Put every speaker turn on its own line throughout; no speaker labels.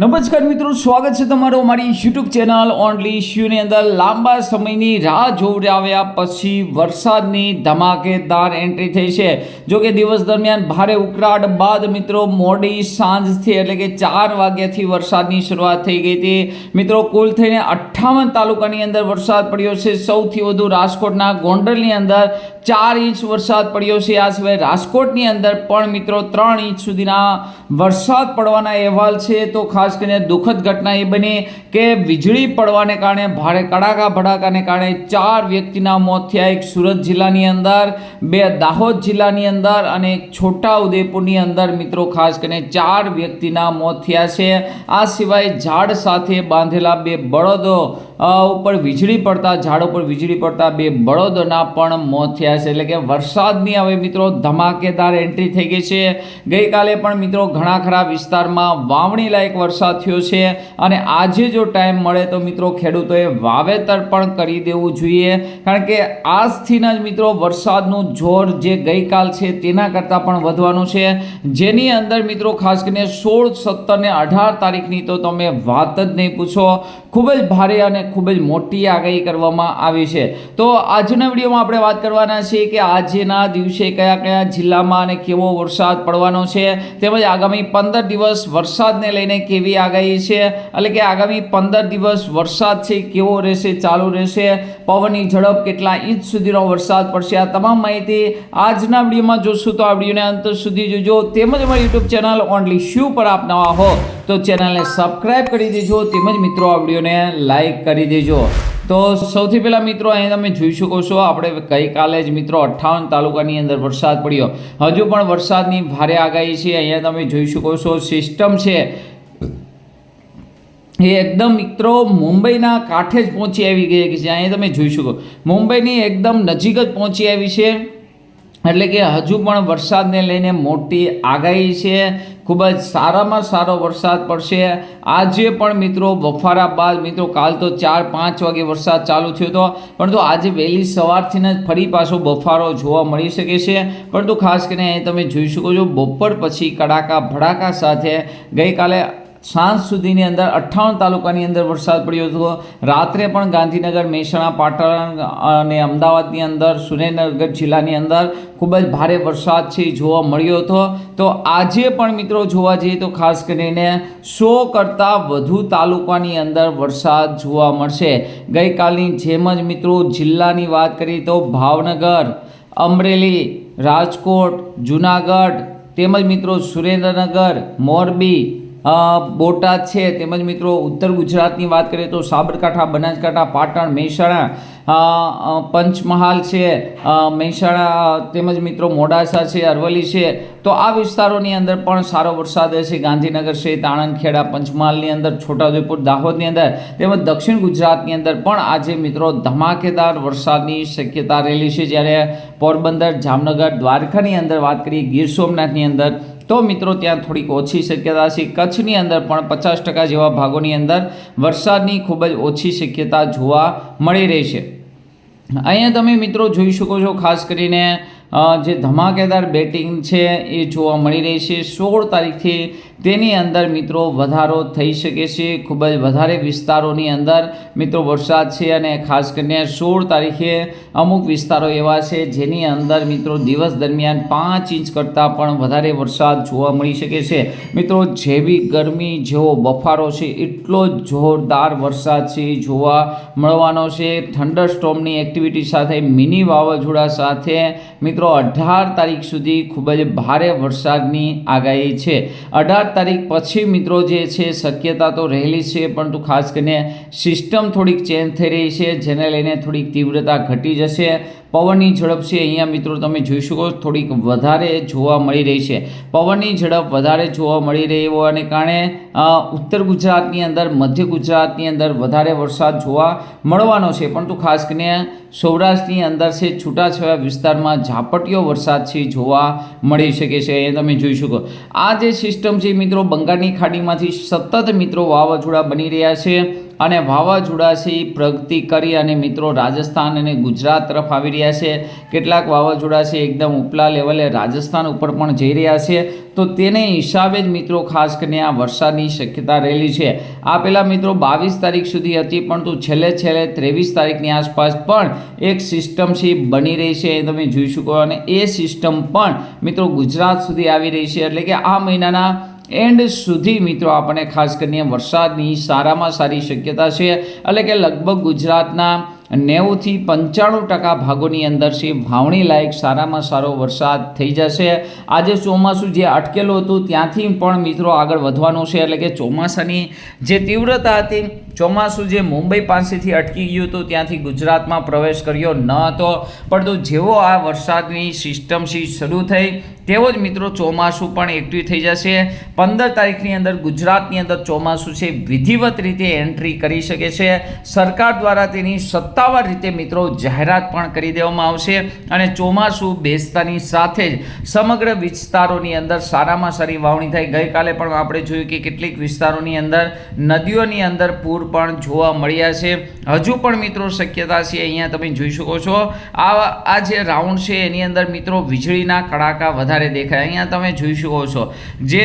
નમસ્કાર મિત્રો, સ્વાગત છે તમારું અમારી યુટ્યુબ ચેનલ ઓનલી શ્યુની અંદર. લાંબા સમયની રાહ જોવડાવ્યા પછી વરસાદની ધમાકેદાર એન્ટ્રી થઈ છે. જો કે દિવસ દરમિયાન ભારે ઉકળાટ બાદ મિત્રો મોડી સાંજથી એટલે કે ચાર વાગ્યાથી વરસાદની શરૂઆત થઈ ગઈ હતી. મિત્રો, કુલ થઈને અઠ્ઠાવન તાલુકાની અંદર વરસાદ પડ્યો છે. સૌથી વધુ રાજકોટના ગોંડલની અંદર ચાર ઇંચ વરસાદ પડ્યો છે. આ સિવાય રાજકોટની અંદર પણ મિત્રો ત્રણ ઇંચ સુધીના વરસાદ પડવાના અહેવાલ છે. તો ખાસ કરીને દુઃખદ ઘટના એ બની કે વીજળી પડવાને કારણે ભારે કડાકા ભડાકાને કારણે ચાર વ્યક્તિના મોત થયા. એક સુરત જિલ્લાની અંદર, બે દાહોદ જિલ્લાની અંદર અને એક છોટા ઉદેપુરની અંદર મિત્રો ખાસ કરીને ચાર વ્યક્તિના મોત થયા છે. આ સિવાય ઝાડ સાથે બાંધેલા બે બળદો ઉપર વીજળી પડતા, ઝાડ ઉપર વીજળી પડતા બે બળદોના પણ મોત થયા છે. એટલે કે વરસાદની હવે મિત્રો ધમાકેદાર એન્ટ્રી થઈ ગઈ છે. ગઈકાલે પણ મિત્રો ઘણા ખરા વિસ્તારમાં વાવણી લાયક વરસાદ થયો છે અને આજે જો ટાઈમ મળે તો મિત્રો ખેડૂતોએ વાવેતર પણ કરી દેવું જોઈએ. કારણ કે આજથીના જ મિત્રો વરસાદનું જોર જે ગઈકાલ છે તેના કરતાં પણ વધવાનું છે. જેની અંદર મિત્રો ખાસ કરીને સોળ, સત્તર ને અઢાર તારીખની તો તમે વાત જ નહીં પૂછો. ખૂબ જ ભારે અને ખૂબ જ મોટી આગાહી કરવામાં આવી છે. તો આજના વિડીયોમાં આપણે વાત કરવાના છીએ કે આજના દિવસે કયા કયા જિલ્લામાં અને કેવો વરસાદ પડવાનો છે. તેમજ આગામી પંદર દિવસ વરસાદને લઈને કેવી આગાહી છે. એટલે કે આગામી પંદર દિવસ વરસાદ છે, કેવો રહેશે, ચાલુ રહેશે, પવનની ઝડપ કેટલા ઇંચ સુધીનો વરસાદ પડશે, આ તમામ માહિતી આજના વિડીયોમાં જોશું. તો આ વિડીયોને અંત સુધી જોજો. તેમજ અમારી યુટ્યુબ ચેનલ ઓનલી શ્યુ પર આપ નવા હો, તો ચેનલને સબસ્ક્રાઇબ કરી દેજો. તેમજ મિત્રો, આ વિડીયોને લાઇક કરી દેજો. તો સૌથી પહેલાં મિત્રો, અહીં તમે જોઈ શકો છો, આપણે ગઈકાલે જ મિત્રો અઠ્ઠાવન તાલુકાની અંદર વરસાદ પડ્યો. હજુ પણ વરસાદની ભારે આગાહી છે. અહીંયા તમે જોઈ શકો છો, સિસ્ટમ છે એ એકદમ મિત્રો મુંબઈના કાંઠે જ પહોંચી આવી ગઈ છે અહીંયા તમે જોઈ શકો. મુંબઈની એકદમ નજીક જ પહોંચી આવી છે. એટલે કે હજુ પણ વરસાદને લઈને મોટી આગાહી છે. ખૂબ જ સારામાં સારો વરસાદ પડશે. આજે પણ મિત્રો બફારા બાદ મિત્રો કાલ તો ચાર પાંચ વાગે વરસાદ ચાલુ થયો હતો. પરંતુ આજે વહેલી સવારથી જ ફરી પાછો બફારો જોવા મળી શકે છે. પરંતુ ખાસ કરીને તમે જોઈ શકો છો, બપોર પછી કડાકા ભડાકા સાથે ગઈકાલે સાંજ સુધીની અંદર અઠ્ઠાવન તાલુકાની અંદર વરસાદ પડ્યો હતો. રાત્રે પણ ગાંધીનગર, મહેસાણા, પાટણ અને અમદાવાદની અંદર, સુરેન્દ્રનગર જિલ્લાની અંદર ખૂબ જ ભારે વરસાદ છે જોવા મળ્યો હતો. તો આજે પણ મિત્રો જોવા જઈએ તો ખાસ કરીને સો કરતાં વધુ તાલુકાની અંદર વરસાદ જોવા મળશે. ગઈકાલની જેમ જ મિત્રો જિલ્લાની વાત કરીએ તો ભાવનગર, અમરેલી, રાજકોટ, જુનાગઢ તેમજ મિત્રો સુરેન્દ્રનગર, મોરબી બોટાદ છે. તેમજ મિત્રો ઉત્તર ગુજરાતની વાત કરીએ તો સાબરકાંઠા, બનાસકાંઠા, પાટણ, મહેસાણા પંચમહાલ છે. મહેસાણા, તેમજ મિત્રો મોડાસા છે, અરવલ્લી છે. તો આ વિસ્તારોની અંદર પણ સારો વરસાદ રહેશે. ગાંધીનગર છે આણંદ ખેડા પંચમહાલની અંદર, છોટાઉદેપુર, દાહોદની અંદર, તેમજ દક્ષિણ ગુજરાતની અંદર પણ આજે મિત્રો ધમાકેદાર વરસાદની શક્યતા રહેલી છે. જ્યારે પોરબંદર, જામનગર, દ્વારકાની અંદર વાત કરીએ, ગીર સોમનાથની અંદર તો મિત્રો ત્યાં થોડીક ઓછી શક્યતા છે કચ્છની અંદર પણ પચાસ ટકા જેવા ભાગોની અંદર વરસાદની ખૂબ જ ઓછી શક્યતા જોવા મળી રહી છે. અહીંયા તમે મિત્રો જોઈ શકો છો, ખાસ કરીને જે ધમાકેદાર બેટિંગ છે એ જોવા મળી રહી છે. સોળ તારીખથી તેની અંદર મિત્રો વધારો થઈ શકે છે. ખૂબ જ વધારે વિસ્તારોની અંદર મિત્રો વરસાદ છે અને ખાસ કરીને સોળ તારીખે અમુક વિસ્તારો એવા છે જેની અંદર મિત્રો દિવસ દરમિયાન પાંચ ઇંચ કરતાં પણ વધારે વરસાદ જોવા મળી શકે છે. મિત્રો જેવી ગરમી જેવો બફારો છે, એટલો જ જોરદાર વરસાદ છે જોવા મળવાનો છે. થંડર સ્ટોમની એક્ટિવિટી સાથે, મિની વાવાઝોડા સાથે મિત્રો અઢાર તારીખ સુધી ખૂબ જ ભારે વરસાદની આગાહી છે. અઢાર તારીખ પછી મિત્રો જે છે, શક્યતા તો રહેલી છે, પરંતુ ખાસ કરીને સિસ્ટમ થોડીક ચેન્જ થઈ રહી છે, જેને લઈને થોડીક તીવ્રતા ઘટી જશે. પવનની ઝડપ છે. અહીંયા મિત્રો તમે જોઈ શકો થોડીક વધારે જોવા મળી રહી છે. પવનની ઝડપ વધારે જોવા મળી રહી હોવાને કારણે ઉત્તર ગુજરાતની અંદર, મધ્ય ગુજરાતની અંદર વધારે વરસાદ જોવા મળવાનો છે. પરંતુ ખાસ કરીને સૌરાષ્ટ્રની અંદર છે, છૂટાછવાયા વિસ્તારમાં ઝાપટીયો વરસાદ છે જોવા મળી શકે છે. એ તમે જોઈ શકો. આ જે સિસ્ટમ છે મિત્રો બંગાળની ખાડીમાંથી સતત મિત્રો વાવાઝોડા બની રહ્યા છે. અને વાવાઝોડાથી પ્રગતિ કરી અને મિત્રો રાજસ્થાન અને ગુજરાત તરફ આવી રહ્યા છે. કેટલાક વાવાઝોડા એકદમ ઉપલા લેવલે રાજસ્થાન ઉપર પણ જઈ રહ્યા છે. તો તેને હિસાબે જ મિત્રો ખાસ કરીને આ વરસાદની શક્યતા રહેલી છે. આ પહેલાં મિત્રો બાવીસ તારીખ સુધી હતી, પરંતુ છેલ્લે છેલ્લે ત્રેવીસ તારીખની આસપાસ પણ એક સિસ્ટમ છે બની રહી છે. એ તમે જોઈ શકો અને એ સિસ્ટમ પણ મિત્રો ગુજરાત સુધી આવી રહી છે. એટલે કે આ મહિનાના એન્ડ સુધી મિત્રો આપણને ખાસ કરીને વરસાદની સારામાં સારી શક્યતા છે. એટલે કે લગભગ ગુજરાતના નેવુંથી પંચાણું ટકા ભાગોની અંદર છે. વાવણી લાયક સારામાં સારો વરસાદ થઈ જશે. આજે ચોમાસું જે અટકેલું હતું ત્યાંથી પણ મિત્રો આગળ વધવાનું છે. એટલે કે ચોમાસાની જે તીવ્રતા હતી ચોમાસું જે મુંબઈ પાસેથી અટકી ગયું હતું, ત્યાંથી ગુજરાતમાં પ્રવેશ કર્યો ન હતો. પરંતુ જેવો આ વરસાદની સિસ્ટમ શરૂ થઈ, તેવો જ મિત્રો ચોમાસું પણ એક્ટિવ થઈ જશે. પંદર તારીખની અંદર ગુજરાતની અંદર ચોમાસું છે, વિધિવત રીતે એન્ટ્રી કરી શકે છે. સરકાર દ્વારા તેની સત્તાવાર રીતે મિત્રો જાહેરાત પણ કરી દેવામાં આવશે અને ચોમાસું બેસતાની સાથે જ સમગ્ર વિસ્તારોની અંદર સારામાં સારી વાવણી થઈ. ગઈકાલે પણ આપણે જોયું કે કેટલીક વિસ્તારોની અંદર, નદીઓની અંદર પૂર પણ જોવા મળ્યા છે. હજુ પણ મિત્રો શક્યતા છે અહીંયા તમે જોઈ શકો છો. આ આ જે રાઉન્ડ છે એની અંદર મિત્રો વીજળીના કડાકા વધારે દેખાય. અહીંયા તમે જોઈ શકો છો. જે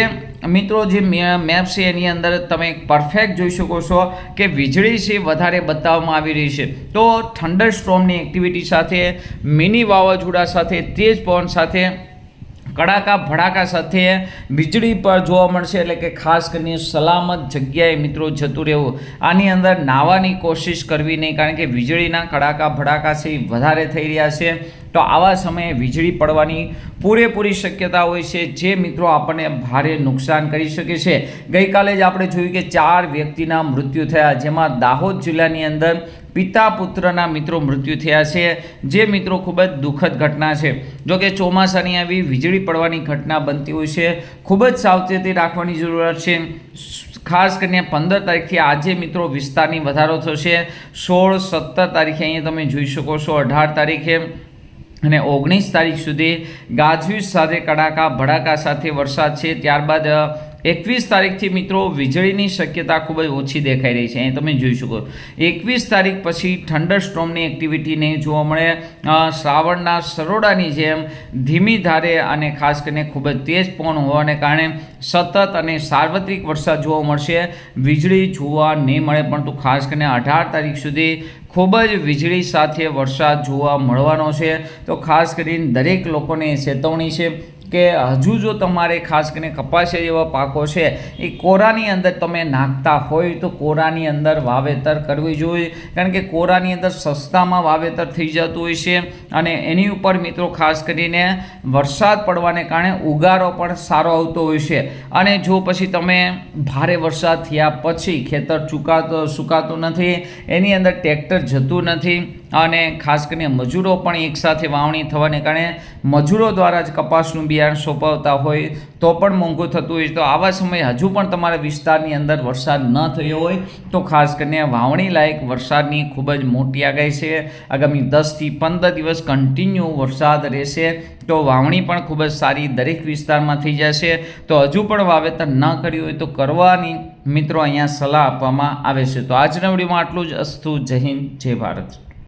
મિત્રો જે મેપ છે એની અંદર તમે પરફેક્ટ જોઈ શકો છો કે વીજળી છે વધારે બતાવવામાં આવી રહી છે. તો થંડર સ્ટ્રોમની એક્ટિવિટી સાથે, મિની વાવાઝોડા સાથે, તેજ પવન સાથે કડાકા ભડાકા સાથે વીજળી પર જોવા મળશે. એટલે કે ખાસ કરીને સલામત જગ્યાએ મિત્રો જતું રહેવું. આની અંદર નાહવાની કોશિશ કરવી નહીં, કારણ કે વીજળીના કડાકા ભડાકા છે વધારે થઈ રહ્યા છે. તો આવા સમયે વીજળી પડવાની પૂરેપૂરી શક્યતા હોય છે, જે મિત્રો આપણને ભારે નુકસાન કરી શકે છે. ગઈકાલે જ આપણે જોયું કે ચાર વ્યક્તિના મૃત્યુ થયા, જેમાં દાહોદ જિલ્લાની અંદર પિતા પુત્રના મિત્રો મૃત્યુ થયા છે. જે મિત્રો ખૂબ જ દુઃખદ ઘટના છે. જો કે ચોમાસાની આવી વીજળી પડવાની ઘટના બનતી હોય છે. ખૂબ જ સાવચેતી રાખવાની જરૂરત છે. ખાસ કરીને પંદર તારીખથી આજે મિત્રો વિસ્તારની વધારો થશે. સોળ, સત્તર તારીખે અહીંયા તમે જોઈ શકો છો. અઢાર તારીખે અને ઓગણીસ તારીખ સુધી ગાજવીજ સાથે કડાકા, ભડાકા સાથે વરસાદ છે. ત્યારબાદ એકવીસ તારીખથી મિત્રો વીજળીની શક્યતા ખૂબ જ ઓછી દેખાઈ રહી છે. અહીં તમે જોઈ શકો. એકવીસ તારીખ પછી ઠંડર સ્ટ્રોમની એક્ટિવિટી નહીં જોવા મળે. શ્રાવણના સરોડાની જેમ ધીમી ધારે અને ખાસ કરીને ખૂબ જ તેજ પવન હોવાને કારણે સતત અને સાર્વત્રિક વરસાદ જોવા મળશે. વીજળી જોવા નહીં મળે, પરંતુ ખાસ કરીને અઢાર તારીખ સુધી ખૂબ જ વીજળી સાથે વરસાદ જોવા મળવાનો છે. તો ખાસ કરીને દરેક લોકોને ચેતવણી છે. કે હજુ જો તમારે ખાસ કરીને કપાસિયા જેવા પાકો છે, એ કોરાની અંદર તમે નાખતા હોય તો કોરાની અંદર વાવેતર કરવી જોઈએ. કારણ કે કોરાની અંદર સસ્તામાં વાવેતર થઈ જતું હોય છે અને એની ઉપર મિત્રો ખાસ કરીને વરસાદ પડવાને કારણે ઉગારો પણ સારો આવતો હોય છે. અને જો પછી તમે ભારે વરસાદ થયા પછી ખેતર ચૂકાતો, સુકાતું નથી, એની અંદર ટ્રેક્ટર જતું નથી અને ખાસ કરીને મજૂરો પણ એકસાથે વાવણી થવાને કારણે મજૂરો દ્વારા જ કપાસનું બિયારણ સોંપાવતા હોય તો પણ મોંઘું થતું હોય તો આવા સમયે હજુ પણ તમારા વિસ્તારની અંદર વરસાદ ન થયો હોય તો ખાસ કરીને વાવણી લાયક વરસાદની ખૂબ જ મોટી આગાહી છે. આગામી દસથી પંદર દિવસ કન્ટિન્યુ વરસાદ રહેશે તો વાવણી પણ ખૂબ જ સારી દરેક વિસ્તારમાં થઈ જશે. તો હજુ પણ વાવેતર ન કર્યું હોય તો કરવાની મિત્રો અહીંયા સલાહ આપવામાં આવે છે. તો આજના વિડીયોમાં આટલું જ. અસ્તુ જય હિન્દ, જય ભારત.